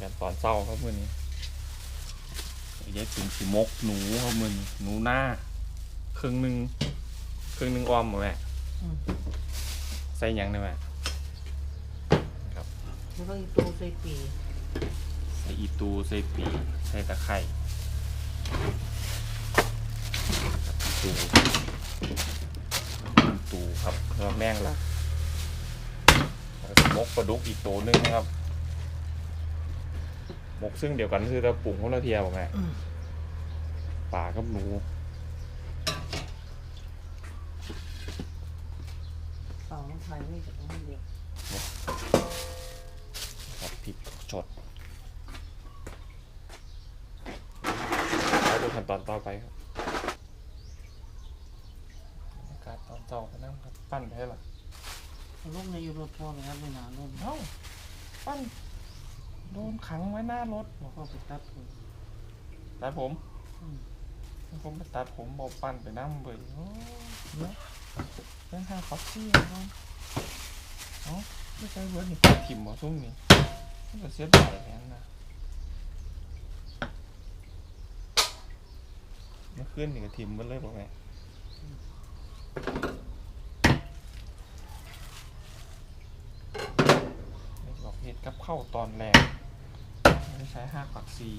กันตอนเศร้าครับมื้อนี้ยายถึงสิมกหนูครับมื้อนี้หนูหน้าครึ่งหนึงครึ่งหนึงออมบ่แม่อืมใส่หยังได้แม่แล้วก็อีตูใส่ปีใส่อีตูใส่ปีใส่ตะไคร้ตูตูครับแล้วแมงละแล้วก็มกปลาดุกอีกตัวหนึงนะครับ มกซึ่งเดียวกันคือเราปรุงคนละเทียบ่แม่อืมปลากับหนูเปล่าน้ำไทยไม่จากน้ำเดียวครับพริกสดแล้วดูขั้นตอนต่อไปครับบรรยากาศตอนเจ้าก็นั่งครับปั้นไปหรอเอาลูกในยูโรทอเลยครับไม่นานลูกเอ้าปั้น โดนขังไว้หน้ารถบอกว่าไปตัดผมตัดผมอืมผมไปตัดผมบอกปั้นไปน้ำเบื่อโอ้เนาะเรื่องห้าฟ็อกซี่ครับเอ้าไม่ใช่เวิร์ดนี่ถิ่มหมอทุ่มนี่มันก็เสียดายแทนนะเมื่อคืนนี่ก็ถิ่มมันเลยบอกไงไม่บอ กับเข้าตอนแรกไม่ใช้ห้าฝักซี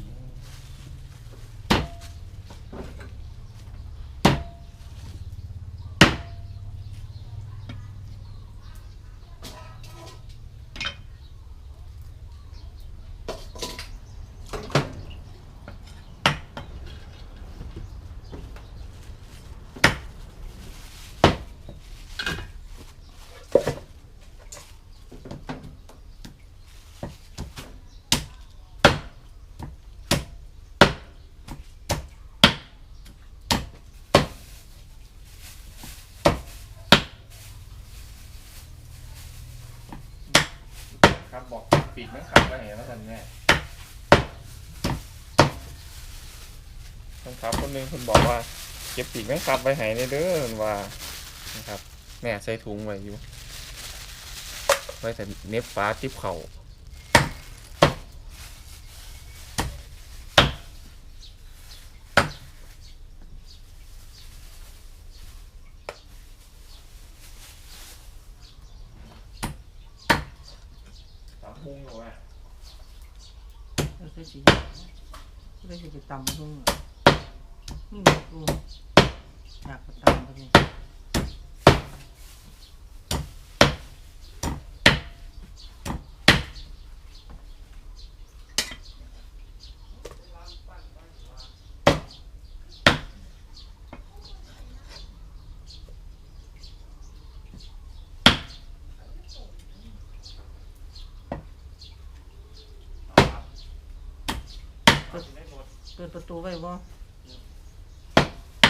ครับ บอกปีกไม่ขับไปไหนแล้วกันแน่คนขับคนหนึงคุณบอกว่าเก็บปีกแม่ขับไปไหนในเด้อว่านะครับ แม่ใส่ถุงไว้อยู่ไว้แต่เน็บฟ้าทิบเข่ามพุงอยู่แม่ แล้วใส่สีก็ได้จะไปตำเพิ่งนี่หมดลูกอยากไปตำไปเลย เปิ ดประตูไว้บ่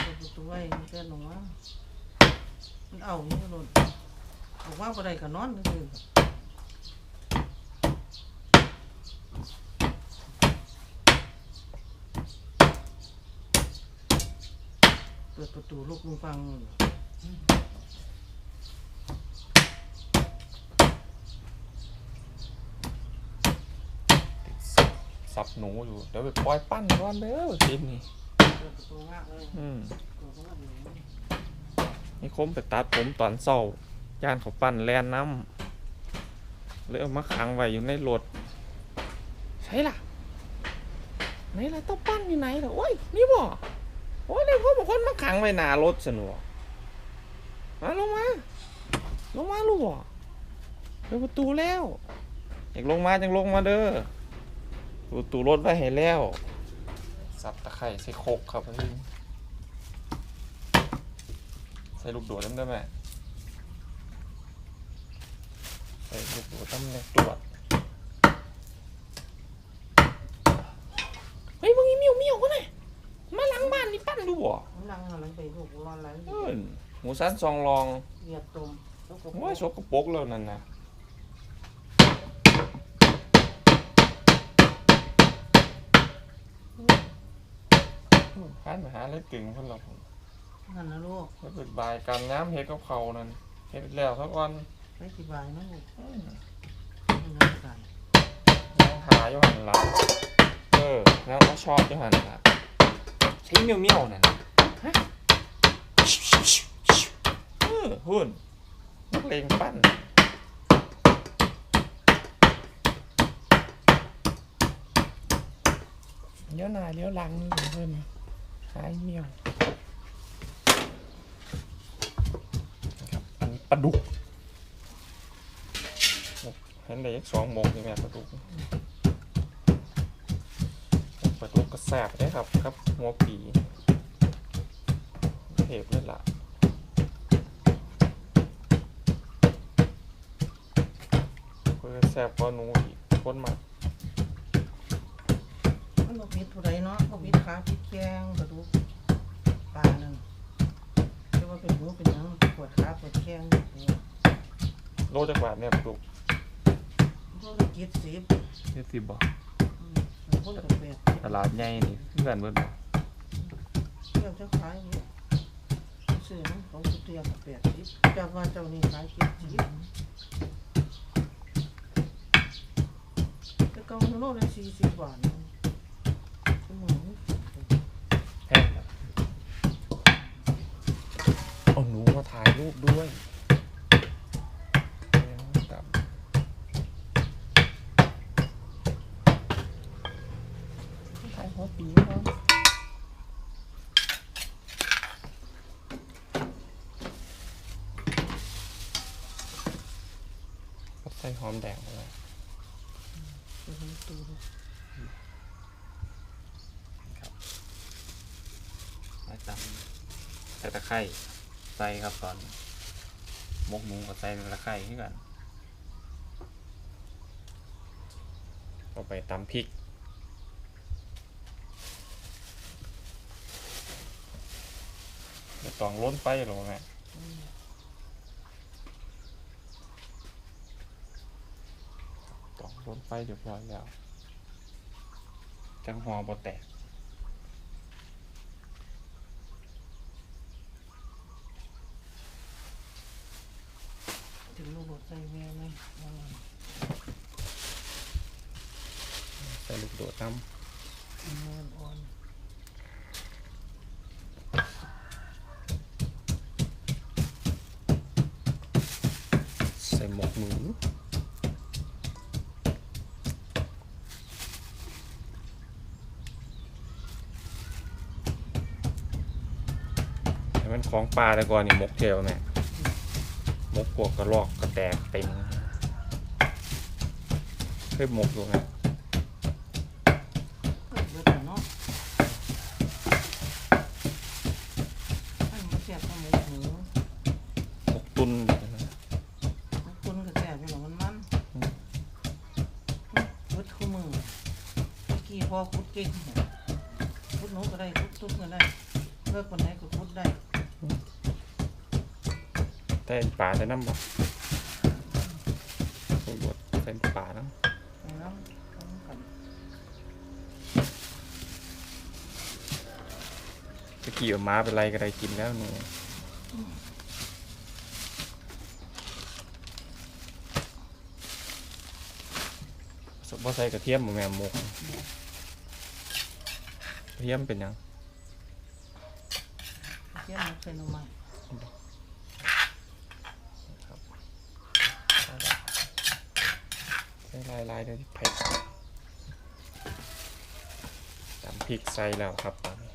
เปิดประตูไว้แค่หนอนว่ามันเอานี่รถออกมาบ่ได้ก็นอนซื่อเปิดประตูลูกลุงฟังนู่น ติดสับ สับหนูอยู่ เดี๋ยวไปปล่อยปั้นก่อนเด้อทีมนี่อืมนี่คมไปตัดผมตอนเศร้าย่านเขาปั้นแลนน้ำเลยเอามาขังไว้อยู่ในรถใช่ล่ะไหนล่ะต้องปั้นอยู่ไหนล่ะโอ้ยนี่บ่โอ้ยเลยพ่อบอกคนมาขังไว้หน้ารถสนุกมาลงมาลงมาลูกบ่เปิดประตูแล้ว อยากลงมาจังลงมาเด้อ เปิดประตูรถไว้ให้แล้ว สับตะไคร่ใส่โคกครับพี่ใส่ลูกโดดน้ำได้ไหมใส่ลูกโดดน้ำในตรวจเฮ้ยมึงอีเมียวเมียวกันเลยมาหลังบ้านนี่ปั้นดูบ่มันนั่งอะไรไปลูกร้อนอะไรเอิ้นหมูสันซองลองเหยียบตมแล้วก็โอ้ยสกปรกแล้วนั่นนะ พันมาหาแล้วตึงคนเราผมนั่นนะลูกแล้วเป็นบายการน้ำเฮ็ดกับเขาวนั่นเฮ็ดแล้วสักวันไม่สบายนะลูกอืมไม่น่าสบายยังหาอยู่หันละเออแล้วก็ชอบอยู่หันละใช้เมียวเมียวๆนั่นน่ะฮะเออหุ่นนักเลงปั้นเลี้ยวหน้าเลี้ยวหลังนี่เพิ่น หายเมียวครับอันนี้ปลาดุกเห็นได้อีกสองโมงนี่แม่ปลาดุกปลาดุกก็แสบได้ครับครับหัวปีเทปเลยล่ะเพื่อแสบกว่าหนูอีกคนมามันบ่ผิดผู้ใดเนาะบ่ผิดขาผิด แข้งกระดูกปลานั่นแต่ว่าเป็นหมูเป็นหยังปวดขาปวดแข้งปวดโลจักบาทเนี่ยปลาดุกพวกละเจ็ดสิบเจ็ดสิบบ่อืมพวกละแปดสิบตลาดใหญ่นี่เพื่อนเบิดบ่เที่ยวจะขายอยู่ซื้อมันของสุเตียกับแปดสิบเจ้าว่าเจ้านี่ขายเจ็ดสิบแต่เก่าโลละสี่สิบบาทนะชั่วโมง แพงครับเอา หนูมาถ่ายรูปด้วยครับถ่ายหัวปีเนาใส่หอมแดงไปเลยเป็นตัวใส่ตำใส่ตะไคร้ ใส่ครับตอนมกหมูก็ใส่ตะไคร้ขึ้นกันเอาไปตำพริกจะต้องล้นไปหรอไงต้องล้นไปเรียบร้อยแล้ว จังหอบ่แตก ถึงลูกบด ใส่แม่ไหมใส่ลูกโดดน้เอาเงินอ่อนำใส่หมกหมูให้มันของปลาแต่ก่อนนี่หมกเทวแม่หม กกวกกระลอกกระแตกเต็มเคยหมกอยู่ไงเบิดแล้วเนาะอันมันเสียบกับหมูหมูหมกตุนอยู่นะมันคุณก็แซ่บอยู่หรอกมันมันอืมเบิดคู่มือเมื่อกี้พอคุดเก่งเนี่ยคุดหนูก็ได้คุดตุ๊กก็ได้เลิกวันไหนก็คุดได้ แต่ปลาแต่น้ำบ่ใส่บดใส่ปลาน้ไปน้ำน้ำกันตะกี้ม้าเป็นไรก็ได้กินแล้วนี่บ่ใส่กระเทียมบ่แม่หมกกระเทียมเป็นหยัง เที่ยงมันเป็นหน่อไม้ ใส่ ลายลายๆเลยที่เผ็ดตำพริกใส่แล้วครับตอนนี้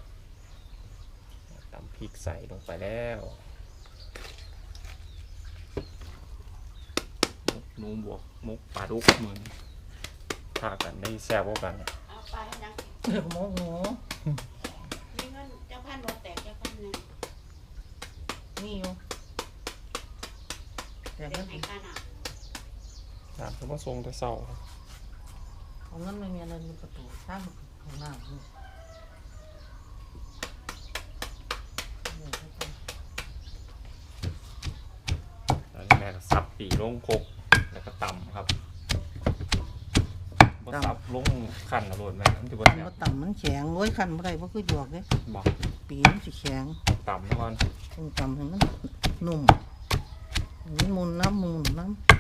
ตำพริกใส่ลงไปแล้วมุกหนูบวกมุกปลาดุกเหมือนพากันได้แซ่บกว่ากันเอาไปให้นังเลือกหมูหมูมีเงินเจ้าพันโรแตกเจ้าพันหนึ่งนี่อยู่แต่เด็เงิกนให้ค่าห นักถามคือว่าทรงแต่เศร้าครับของเงินไม่มีอะไรในประตูทางของหน้านี่เดี๋ยวจะไปแล้วแม่ก็สับปีลงคกแล้วก็ตำครับบ่สับลงขันอรรถแม่มันจะบ่มันแซ่บบ่ต่ำมันแข็งโอ้ยคันบ่ได้บ่คือหยวกเด้บอกปีมันสิแข็งตำก่อนต้องต่ำให้มันนุ่มมันมุนน้ำมุนน้ำ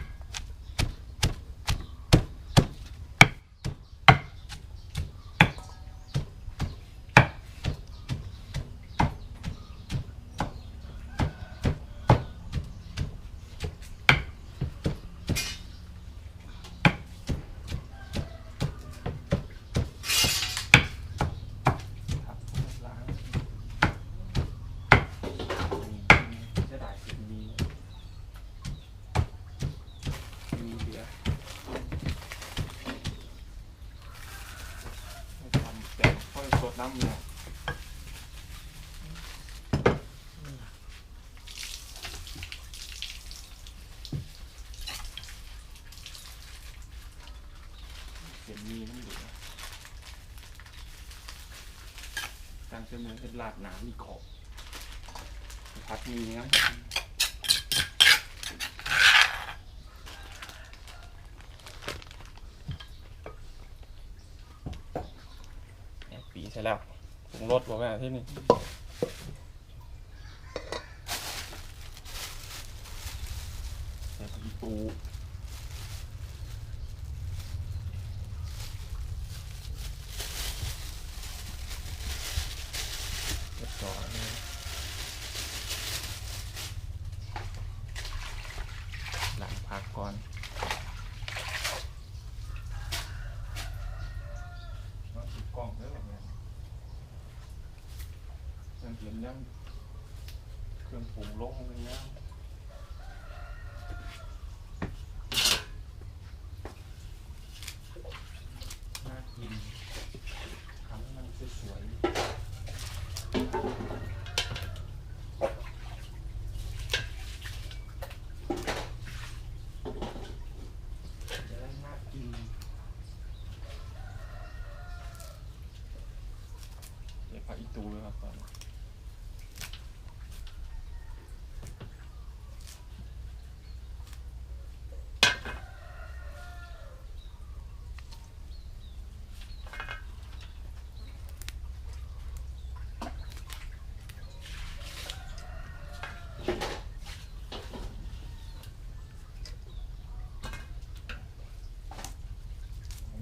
น้ำเนี่ยเห็นมีน้ำดูตั้งเสมอเป็นลาดหน้ำมีขอบพัดมีนะแอบปี ใช่แล้วปรุงรสบอกแม่ที่นี่ใส่ผักอีตูเรียบร้อยเลยหลังพักก่อน ว่าถือกล้องได้แบบนี้ยังเห็นยัง เครื่องปรุงลงอะไรเงี้ยน่ากินทำให้มันสวยๆจะได้น่ากิน เดี๋ยวพักอีตูเลยครับตอนนี้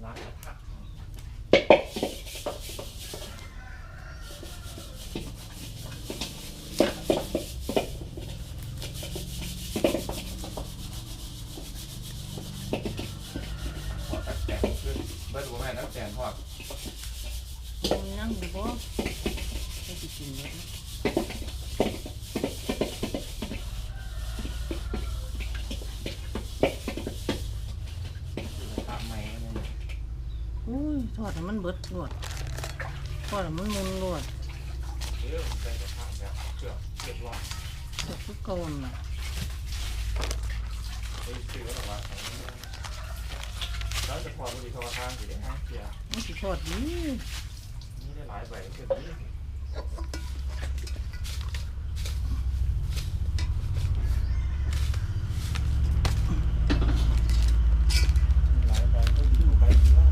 ล้างกระทะ พอตักแกงขึ้นเบิดบ่แม่ตักแกงทอดมันยังอยู่บ่ให้สิกินเลยตามไหมเนี่ยอุ้ยทอดให้มันเบิดรวดทอดให้มันมุนรวดเดี๋ยวใส่กระทะแบบเกือบเรียบร้อยจะคือเก่าน่ะไปซื้อแล้วหรอวะ แล้วจะพอพอดีเขาว่าทางสิได้ห้างเสียมันสิทอดดีนี่ได้หลายใบเกิดนี้หลายใบก็อยู่ใบเดียว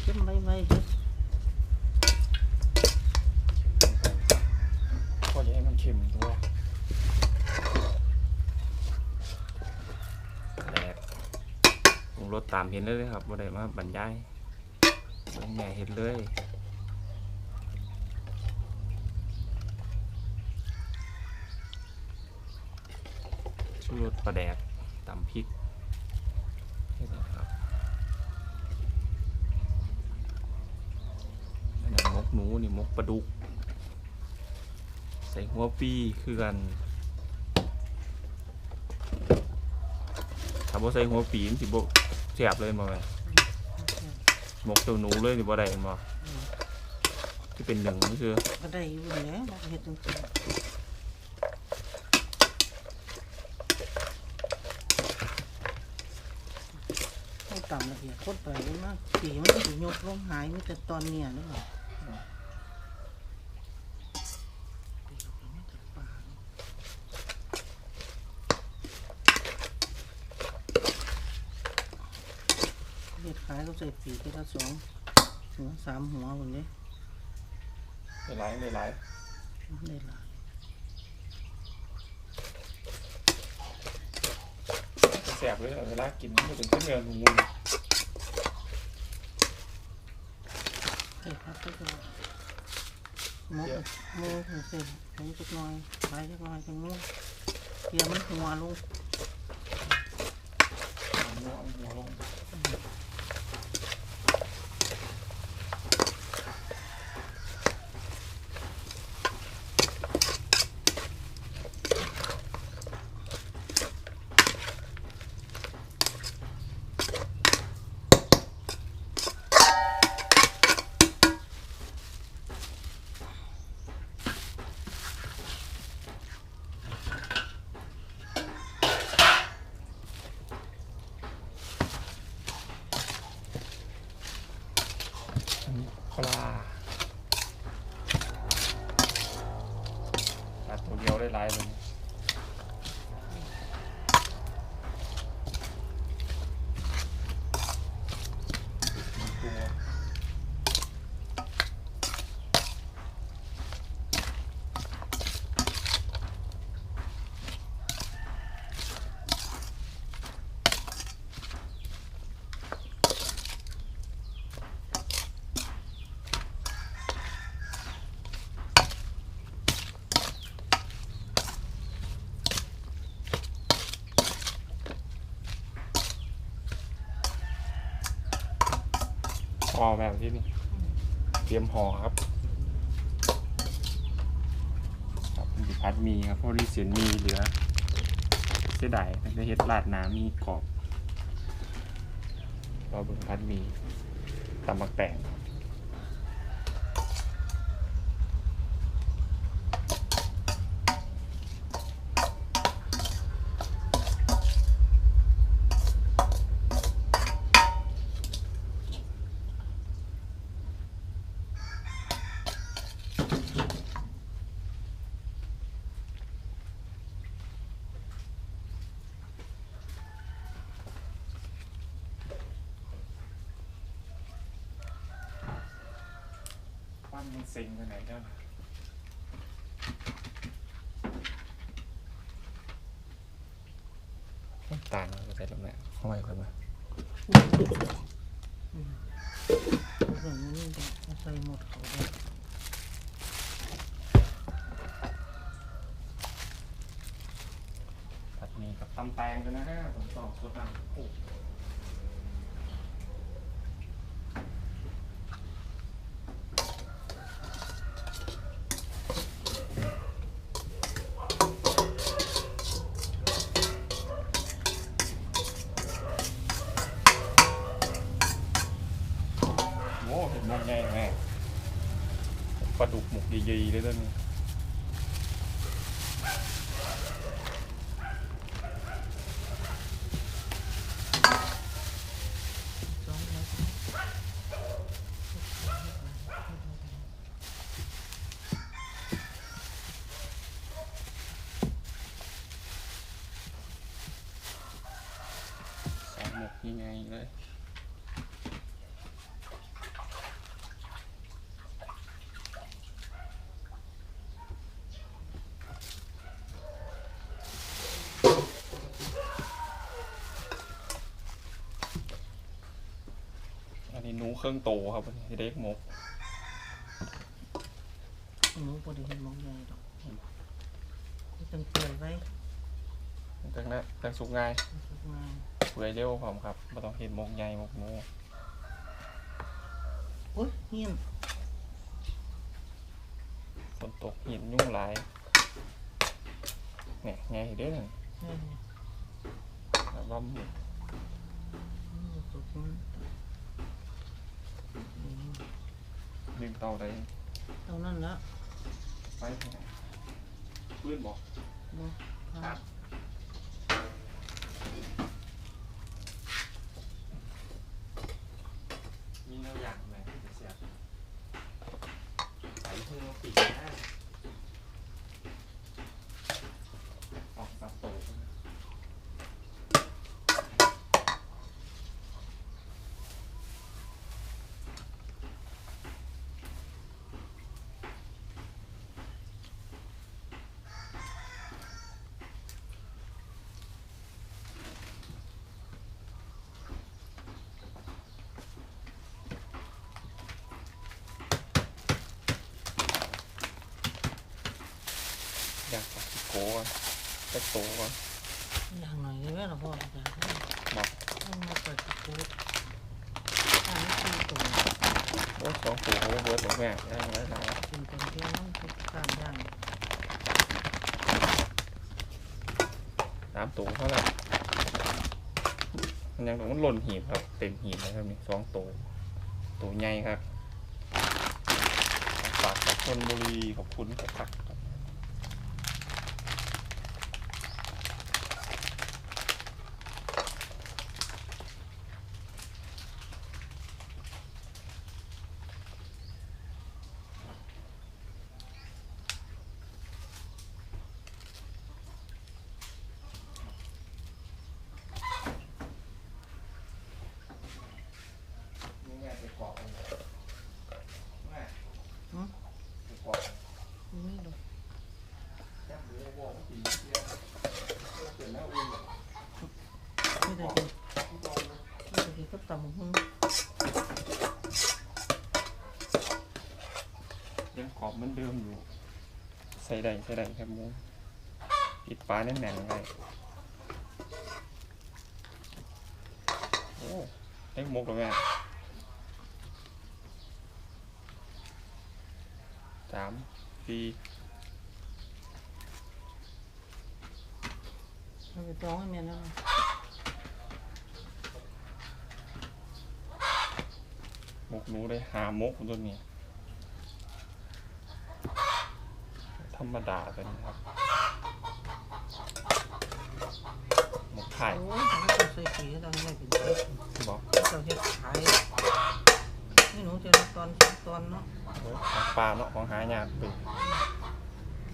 เข้มใบใบเฮ็ด ก็จะให้มันเค็มตัวแหลกปรุงรสตาม เห็นเลยครับบ่ได้มาบรรยายเบิ่งแม่เห็นเลยชูรสปลาแดกตำพริกนี่นะครับอันนั้มกหนูนี่มกปลาดุก ใส่หัวปีคือกันถ้าบ่ใส่หัวปีมันสิบ่ เสียบเลยมาไหมหมกเจ้าหนูเลยหรือบ่ได้บ่ที่เป็นหนึ่งก็คือก็ได้อยู่แล้วเราก็เห็ดจังๆให้ต่ำละเอียดโคตรไปเลยมากสีมันก็สิยกลงหายมีแต่ตอนเนี่ยหรือเปล่าเฮ็ดขายก็ใส่ปีกละสองหัวสามหัวคนนี้หลายหลายได้หลายแซ่บเลยเวลากินมันเป็นเส้นเนื้อหนูเฮ้ยครับก็คือหมกหมูหัวเส้นผงจักหน่อยไปจักหน่อยจังมูเกียมันหัวลงหัวหัวลง ได้หลายเลยตัว ห่อแบบที่นี่เตรียมห่อครับครับมันจะพัดมีครับเพราะรีเสียนมีเหลือเสียดายแต่จะเฮ็ดราดน้ำมีกรอบเราเบิ่งพัดมีตำมักแตง ครับปั้นมันเซ็งไปไหนเจ้าน่ะน้ำตาลเราใส่ลงแม่ห้อยคนมาเรื่องนี้เอาใส่หมดเขาเลยผัดหมีกับตำแตงกันนะฮะผมสองสดน้ำโอ้ โอ้เห็นมองใหญ่แม่ปลาดุกหมกใหญ่ๆเลยเด้อนี่ สองแล้ว สองหมกยังไงเลย อันนี้หนู เครื่องโตครับอันนี้เด็กหมกหนูพอดีเห็นมองใหญ่ดอกนี่ต้องเปื่อยไว้จังนะจังสุกง่ายสุกงามเปื่อยเร็วพร้อมครับไม่ต้องเห็นหมกใหญ่หมกหมูโอ้ยเหี้ยมฝนตกหินยุ่งหลายเนี่ยไงเด้อนั่นแม่เนี่ยแล้วว่าหมู อืมสุกมันอืม ดึง เตาได้เท่านั้นละไปปืนบอกบ่ครับ มีแนวอย่างไหมเสียใส่เพิ่งมาปิดนะออกสับโต อยากปักโกะ ตะโตก่อนอย่างหน่อยนี่แม่เราพ่ออาจะบอกต้องมาเปิดกระปุกอันนี้คือตัวโอ้สองตัวโอ้เบิร์ดหลงแม่ได้ไหมได้ไหมเป็นตัวเที่ยวน้องทุกการย่างสามตัวเท่าไหร่มันยังต้องหล่นหีบครับ เต็มหีบเลยครับนี่สองตัวตัวใหญ่ครับฝากกับชนบุรีขอบคุณครับ กว่า ไม่ดอก แค่หมูบอกว่ากินเที่ยงเกิดแม่อุ่น ไม่ได้กินไม่ได้กินก็ตำบักหุ่ง ยังกรอบเหมือนเดิมอยู่ ใส่ได้ใส่ได้แค่หมูปิดปลาแน่นๆไว้โอ้ได้หมกแล้วแม่สามสี่เอาไปตองให้แม่นะหมกหนูได้หาหมกตัวนี้ รรมดาเป็นครับหมกไข่โอ้ยไม่ต้องใส่ขี้ตอนนี้ไม่เป็นไรบอกเราเฮ็ดขายนี่หนูจะรับตอนสิบตอนเนาะเว้ยของปลาเนาะของหายากไป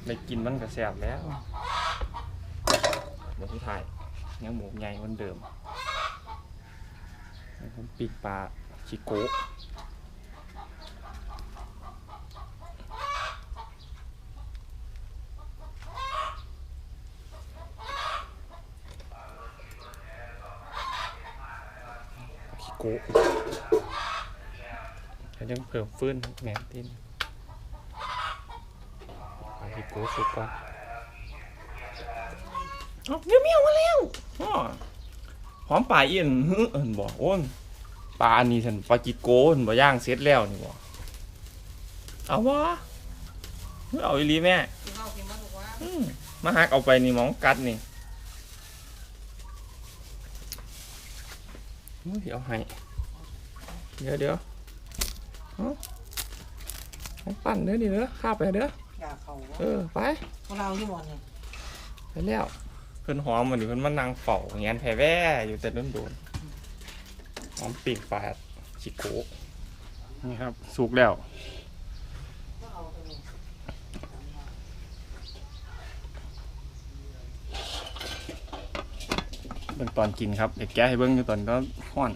ได้กินมันก็แซ่บแล้วเดี๋ยวที่ถ่ายยังหมูใหญ่เหมือนเดิมแล้วผมปีกปลาชิโกะชิโกะแล้วยัง เพิ่มฟื้นแหนมตินปลาชิโกะสุกก่อนเอาเมียวเมียวมาแล้วหอมปลาเอียนฮึเอินบอกโอ้นปลาอันนี้ฉันปลาจิโก้เห็นบ่ย่างเสร็จแล้วนี่บ่เอาวะเอาอีลีแม่มาหักเอาไปนี่มองกัดนี่อุ้ยเอาให้เดี๋ยวเดี๋ยว ของปั่นเด้อนี่เด้อข้าไปเด้ออยาเขาเออไปพวกเราที่หมดเนี่ยไปแล้วเพิ่นหอมมันดิเพิ่นมานั่งเฝ้าแงนแผ่แว่อยู่แต่โดนๆหอมปีกปลาชิโกะนี่ครับ สุกแล้วเราตัวนี้เบิ่งตอนกินครับเดี๋ยวแกะให้เบิ่งอยู่ตอนตอนห้อน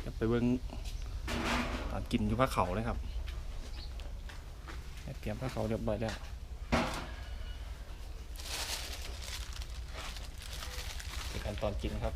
เดี๋ยวไปเบิ่งตอน กินอยู่พระเขาเลยครับเตรียมพระเขาเรียบร้อยแล้วเดี๋ยวกันตอนกินครับ